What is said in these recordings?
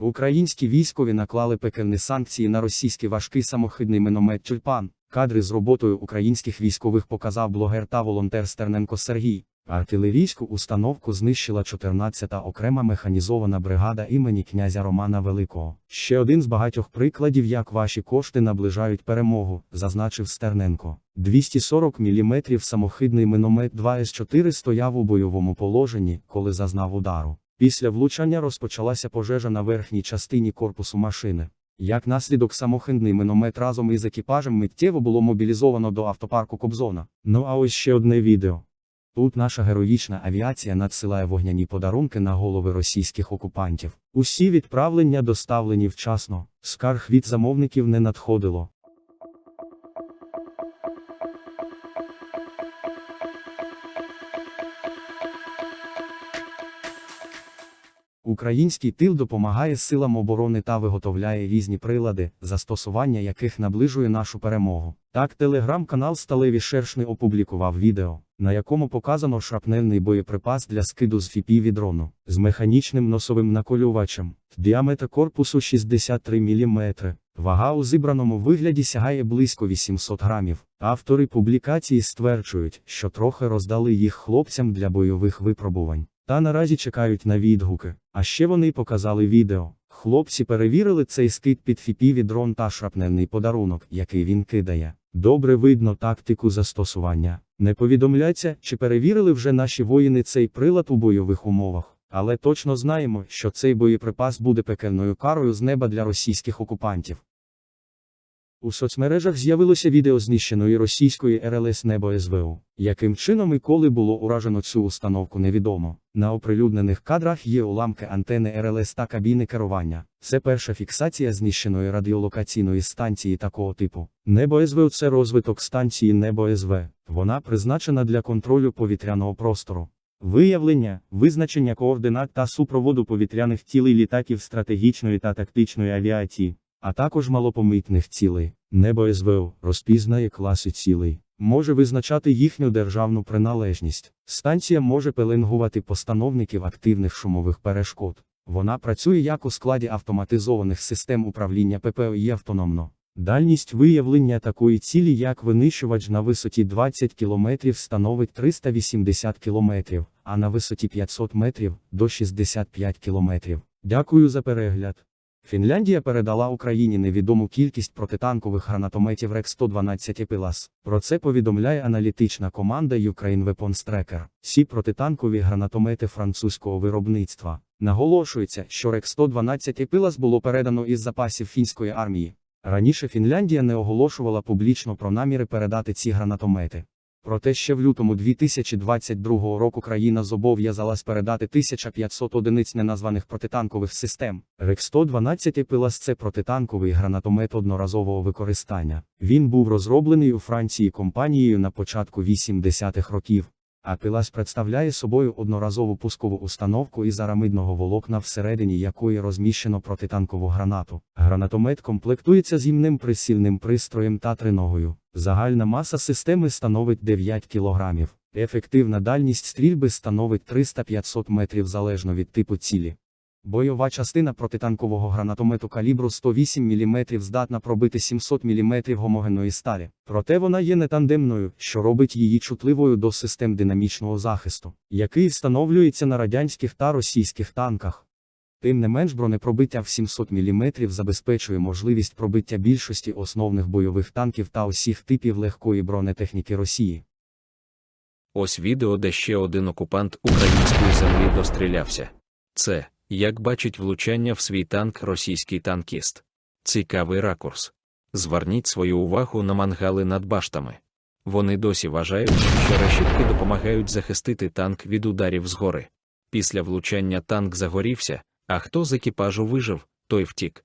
Українські військові наклали пекельні санкції на російський важкий самохідний міномет Тюльпан. Кадри з роботою українських військових показав блогер та волонтер Стерненко Сергій. Артилерійську установку знищила 14-та окрема механізована бригада імені князя Романа Великого. Ще один з багатьох прикладів, як ваші кошти наближають перемогу, зазначив Стерненко. 240 мм самохідний міномет 2С4 стояв у бойовому положенні, коли зазнав удару. Після влучання розпочалася пожежа на верхній частині корпусу машини. Як наслідок самохідний міномет разом із екіпажем миттєво було мобілізовано до автопарку Кобзона. Ну а ось ще одне відео. Тут наша героїчна авіація надсилає вогняні подарунки на голови російських окупантів. Усі відправлення доставлені вчасно, скарг від замовників не надходило. Український тил допомагає силам оборони та виготовляє різні прилади, застосування яких наближує нашу перемогу. Так, телеграм-канал Сталеві Шершни опублікував відео, на якому показано шрапнельний боєприпас для скиду з фіпіві дрону з механічним носовим наколювачем. Діаметр корпусу 63 мм. Вага у зібраному вигляді сягає близько 800 грамів. Автори публікації стверджують, що трохи роздали їх хлопцям для бойових випробувань. Та наразі чекають на відгуки. А ще вони показали відео. Хлопці перевірили цей скид під фіпіві дрон та шрапнельний подарунок, який він кидає. Добре видно тактику застосування. Не повідомляється, чи перевірили вже наші воїни цей прилад у бойових умовах. Але точно знаємо, що цей боєприпас буде пекельною карою з неба для російських окупантів. У соцмережах з'явилося відео знищеної російської РЛС Небо СВУ. Яким чином і коли було уражено цю установку невідомо. На оприлюднених кадрах є уламки антени РЛС та кабіни керування. Це перша фіксація знищеної радіолокаційної станції такого типу. Небо СВУ – це розвиток станції Небо СВ. Вона призначена для контролю повітряного простору. Виявлення, визначення координат та супроводу повітряних цілей літаків стратегічної та тактичної авіації, а також малопомітних цілей. Небо СВО розпізнає класи цілей, може визначати їхню державну приналежність. Станція може пеленгувати постановників активних шумових перешкод. Вона працює як у складі автоматизованих систем управління ППО і автономно. Дальність виявлення такої цілі, як винищувач на висоті 20 км становить 380 км, а на висоті 500 метрів до 65 км. Дякую за перегляд. Фінляндія передала Україні невідому кількість протитанкових гранатометів РЕК-112 «Епілас». Про це повідомляє аналітична команда Ukraine Weapons Tracker. Ці протитанкові гранатомети французького виробництва. Наголошується, що РЕК-112 «Епілас» було передано із запасів фінської армії. Раніше Фінляндія не оголошувала публічно про наміри передати ці гранатомети. Проте ще в лютому 2022 року країна зобов'язалась передати 1500 одиниць неназваних протитанкових систем. РЕК-112 Пилас – це протитанковий гранатомет одноразового використання. Він був розроблений у Франції компанією на початку 80-х років. Апілас представляє собою одноразову пускову установку із арамидного волокна, всередині якої розміщено протитанкову гранату. Гранатомет комплектується зімним присільним пристроєм та триногою. Загальна маса системи становить 9 кг. Ефективна дальність стрільби становить 300-500 метрів залежно від типу цілі. Бойова частина протитанкового гранатомету калібру 108 мм здатна пробити 700 мм гомогенної сталі. Проте вона є нетандемною, що робить її чутливою до систем динамічного захисту, який встановлюється на радянських та російських танках. Тим не менш бронепробиття в 700 мм забезпечує можливість пробиття більшості основних бойових танків та усіх типів легкої бронетехніки Росії. Ось відео, де ще один окупант української землі дострілявся. Це, як бачить влучання в свій танк російський танкіст. Цікавий ракурс. Зверніть свою увагу на мангали над баштами. Вони досі вважають, що решітки допомагають захистити танк від ударів згори. Після влучання танк загорівся, а хто з екіпажу вижив, той втік.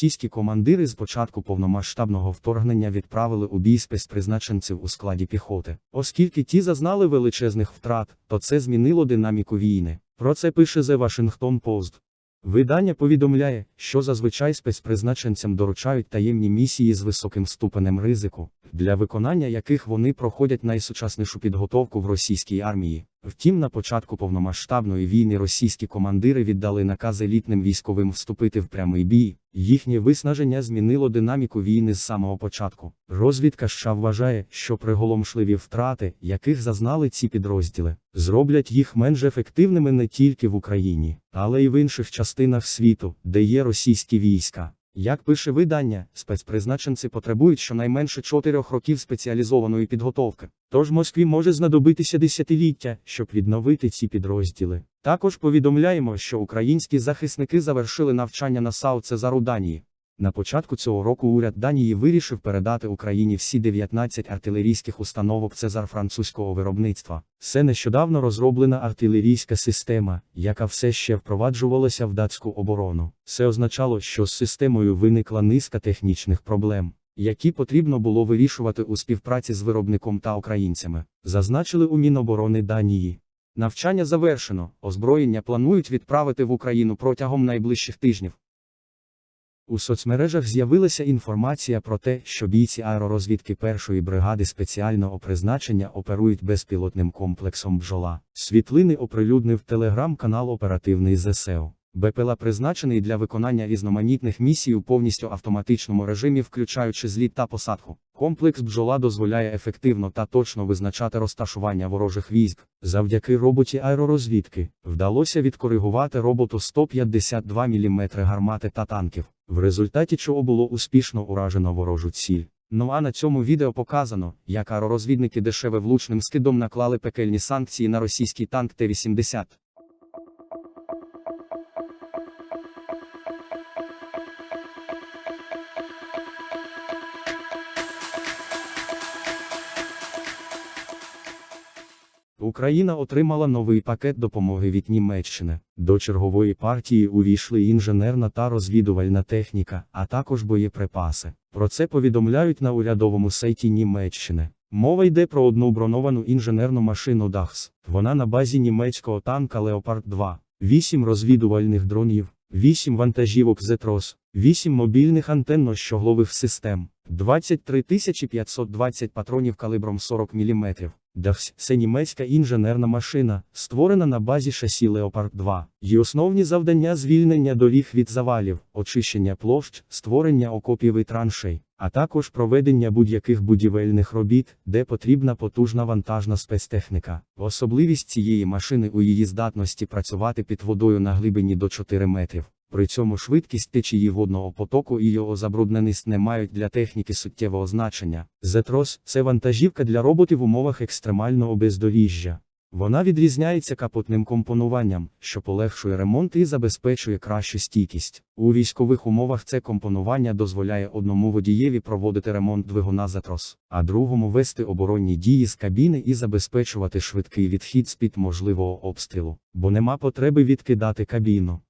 Російські командири з початку повномасштабного вторгнення відправили у бій спецпризначенців у складі піхоти. Оскільки ті зазнали величезних втрат, то це змінило динаміку війни. Про це пише The Washington Post. Видання повідомляє, що зазвичай спецпризначенцям доручають таємні місії з високим ступенем ризику, для виконання яких вони проходять найсучаснішу підготовку в російській армії. Втім, на початку повномасштабної війни російські командири віддали наказ елітним військовим вступити в прямий бій. Їхнє виснаження змінило динаміку війни з самого початку. Розвідка США вважає, що приголомшливі втрати, яких зазнали ці підрозділи, зроблять їх менш ефективними не тільки в Україні, але й в інших частинах світу, де є російські війська. Як пише видання, спецпризначенці потребують щонайменше 4 років спеціалізованої підготовки. Тож Москві може знадобитися десятиліття, щоб відновити ці підрозділи. Також повідомляємо, що українські захисники завершили навчання на САУ Цезару Данії. На початку цього року уряд Данії вирішив передати Україні всі 19 артилерійських установок Цезар французького виробництва. Це нещодавно розроблена артилерійська система, яка все ще впроваджувалася в датську оборону. Це означало, що з системою виникла низка технічних проблем. Які потрібно було вирішувати у співпраці з виробником та українцями, зазначили у Міноборони Данії. Навчання завершено, озброєння планують відправити в Україну протягом найближчих тижнів. У соцмережах з'явилася інформація про те, що бійці аеророзвідки першої бригади спеціального призначення оперують безпілотним комплексом бджола. Світлини оприлюднив телеграм-канал Оперативний ЗСЕО. БПЛА призначений для виконання різноманітних місій у повністю автоматичному режимі, включаючи зліт та посадку. Комплекс бджола дозволяє ефективно та точно визначати розташування ворожих військ. Завдяки роботі аеророзвідки вдалося відкоригувати роботу 152 мм гармати та танків, в результаті чого було успішно уражено ворожу ціль. Ну а на цьому відео показано, як аеророзвідники дешеве влучним скидом наклали пекельні санкції на російський танк Т-80. Україна отримала новий пакет допомоги від Німеччини. До чергової партії увійшли інженерна та розвідувальна техніка, а також боєприпаси. Про це повідомляють на урядовому сайті Німеччини. Мова йде про одну броновану інженерну машину Дахс. Вона на базі німецького танка Leopard 2, 8 розвідувальних дронів, 8 вантажівок Зетрос, 8 мобільних антенно-щоглових систем, 23 520 патронів калібром 40 мм. Дахс – це німецька інженерна машина, створена на базі шасі Leopard 2. Її основні завдання звільнення доріг від завалів, очищення площ, створення окопів і траншей, а також проведення будь-яких будівельних робіт, де потрібна потужна вантажна спецтехніка. Особливість цієї машини у її здатності працювати під водою на глибині до 4 метрів. При цьому швидкість течії водного потоку і його забрудненість не мають для техніки суттєвого значення. Зетрос це вантажівка для роботів в умовах екстремального бездоріжжя. Вона відрізняється капотним компонуванням, що полегшує ремонт і забезпечує кращу стійкість. У військових умовах це компонування дозволяє одному водієві проводити ремонт двигуна Зетрос, а другому вести оборонні дії з кабіни і забезпечувати швидкий відхід з під можливого обстрілу, бо нема потреби відкидати кабіну.